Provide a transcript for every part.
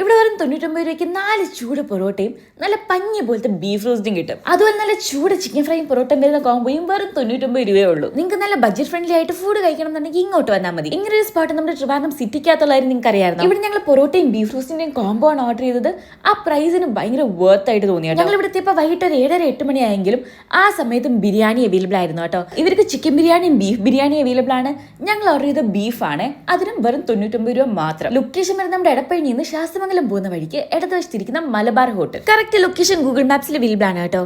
ഇവിടെ വെറും തൊണ്ണൂറ്റൊമ്പത് രൂപയ്ക്ക് നാല് ചൂട് പൊറോട്ടയും നല്ല പഞ്ഞി പോലത്തെ ബീഫ് റോസ്റ്റും കിട്ടും. അതുപോലെ നല്ല ചൂട് ചിക്കൻ ഫ്രൈയും പൊറോട്ടയും വരുന്ന കോമ്പോയും വെറും തൊണ്ണൂറ്റൊമ്പത് രൂപയേ ഉള്ളൂ. നിങ്ങൾക്ക് നല്ല ബഡ്ജറ്റ് ഫ്രണ്ട്ലി ആയിട്ട് ഫുഡ് കഴിക്കണം എന്നുണ്ടെങ്കിൽ ഇങ്ങോട്ട് വന്നാൽ മതി. ഇങ്ങനെ ഒരു സ്പോട്ട് നമ്മുടെ ട്രിവാൻഡ്രം സിറ്റിക്കകത്തുള്ളതായിരുന്നു നിങ്ങൾക്ക് അറിയാമായിരുന്നു? ഇവിടെ ഞങ്ങൾ പൊറോട്ടയും ബീഫ് റോസ്റ്റിന്റെയും കോംബോ ആണ് ഓർഡർ ചെയ്തത്. ആ പ്രൈസിന് ഭയങ്കര വർത്ത് ആയിട്ട് തോന്നി ഞങ്ങൾ ഇവിടെ എത്തിയപ്പോൾ വൈകിട്ട് ഒരു ഏഴര എട്ട് മണിയായെങ്കിലും ആ സമയത്തും ബിരിയാണി അവൈലബിൾ ആയിരുന്നു കേട്ടോ. ഇവർക്ക് ചിക്കൻ ബിരിയാണിയും ബീഫ് ബിരിയാണി അവൈലബിൾ ആണ്. ഞങ്ങൾ ഓർഡർ ചെയ്ത ബീഫാണ് അതിനും വെറും തൊണ്ണൂറ്റൊമ്പത് രൂപ മാത്രം. ലൊക്കേഷൻ വരുന്ന നമ്മുടെ ഇടപ്പഴിഞ്ഞിന്ന് ശാസ്തമംഗലം പോകുന്ന വഴിക്ക് ഇടതുവശത്തിരിക്കുന്ന Malabar hotel correct location Google മാപ്സിൽ available ആണ് കേട്ടോ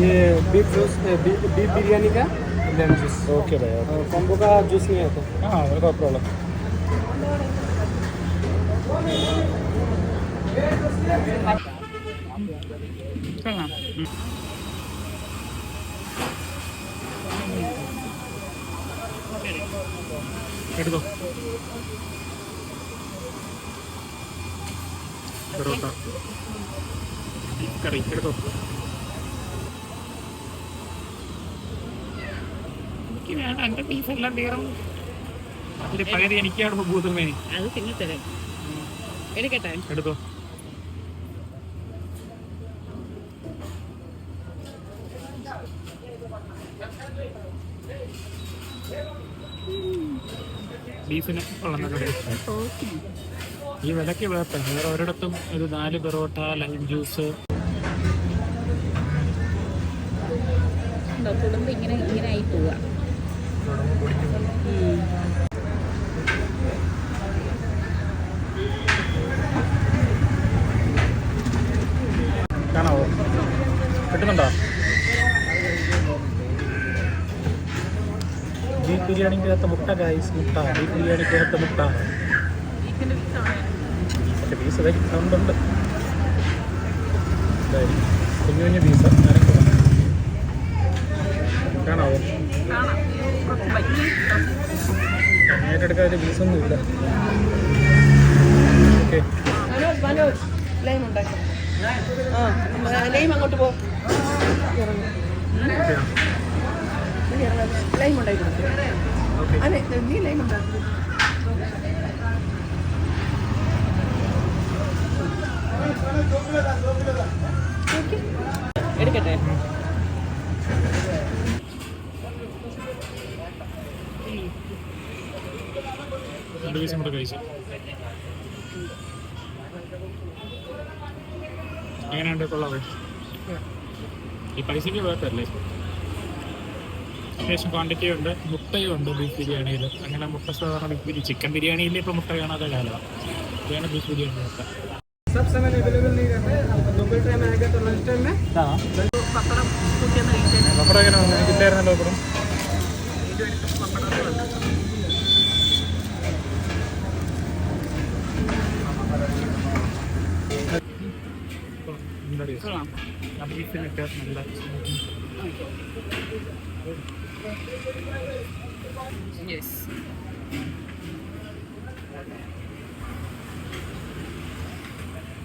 ये beef juice beef beef biryani का लेमन जूस ओके भैया और कॉम्बो का जूस नहीं आता हाँ नो प्रॉब्लम എടുത്തോ. പൊറോട്ട ബീഫ് കറി എടുത്തോ. എനിക്ക് വേണ്ട എന്റെ ബീഫെല്ലാം തീർന്നു. പകുതി എനിക്കാണ് ഭൂതമേ അത് പിന്നെ തരാം എടുക്കട്ടെ? എടുത്തോ. ബീഫിന് ഉള്ള കറി ഈ വിലക്ക് വേർത്ത വേറെ ഒരിടത്തും ഒരു നാല് പൊറോട്ട ലൈം ജ്യൂസ് കുടുംബം ഇങ്ങനെ ഇങ്ങനെ ആയി പോവാ കാണാവോ കിട്ടുന്നുണ്ടോ ബീഫ് ബിരിയാണിക്കകത്ത് മുട്ട ഗൈസ് മുട്ട ബീഫ് ബിരിയാണിക്കകത്ത് മുട്ട. പീസ് ഇതായിരിക്കും. കുഞ്ഞു കുഞ്ഞു പീസ് നനക്കുക കാണാവോ? ഏറ്റെടുക്കാൻ ഒരു പീസൊന്നും ഇല്ല. ഓക്കെ. ലൈം അങ്ങോട്ട് പോ. കൊടുക്കും. ഓക്കെ അതെ നീ ലൈം ഉണ്ടാക്കും എടുക്കട്ടെ? രണ്ട് പീസും കൂടെ കഴിച്ചു. എങ്ങനെയുണ്ട് കൊള്ളാവേ? ഈ പൈസയ്ക്ക് വേർത്തല്ലേ അത്യാവശ്യം ക്വാണ്ടിറ്റി ഉണ്ട് മുട്ടയും ഉണ്ട് ബീഫ് ബിരിയാണിയിൽ അങ്ങനെ മുട്ട സാധാരണ ബീഫ് ബിരിയാണി ചിക്കൻ ബിരിയാണിയിൽ ഇപ്പോൾ മുട്ട കാണാതെ കാലമാണ് ഇതാണ് ബീഫ് ബിരിയാണി മുട്ട सब समय अवेलेबल नहीं रहता है आपका दोपहर टाइम आएगा तो लंच टाइम में പപ്പടം കുത്തിയൊന്ന് കഴിച്ചേ നമ്മുടെ എങ്ങനെ വന്നു എനിക്കില്ലായിരുന്നല്ലോ അപ്പുറം കൊള്ളാം ബീഫിനൊക്കെ നല്ല യെസ് ഓക്കെ എനിക്ക് Yes.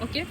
Okay.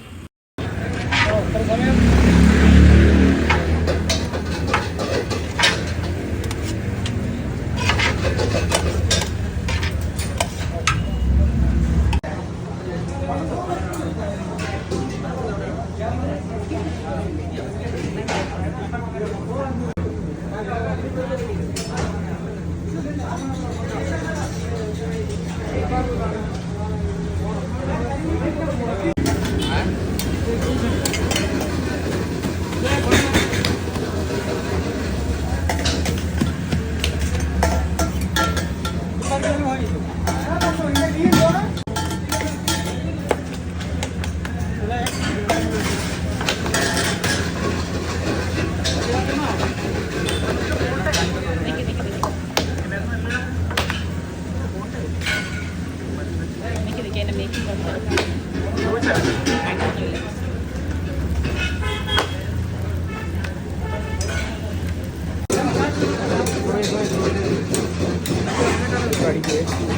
Gracias.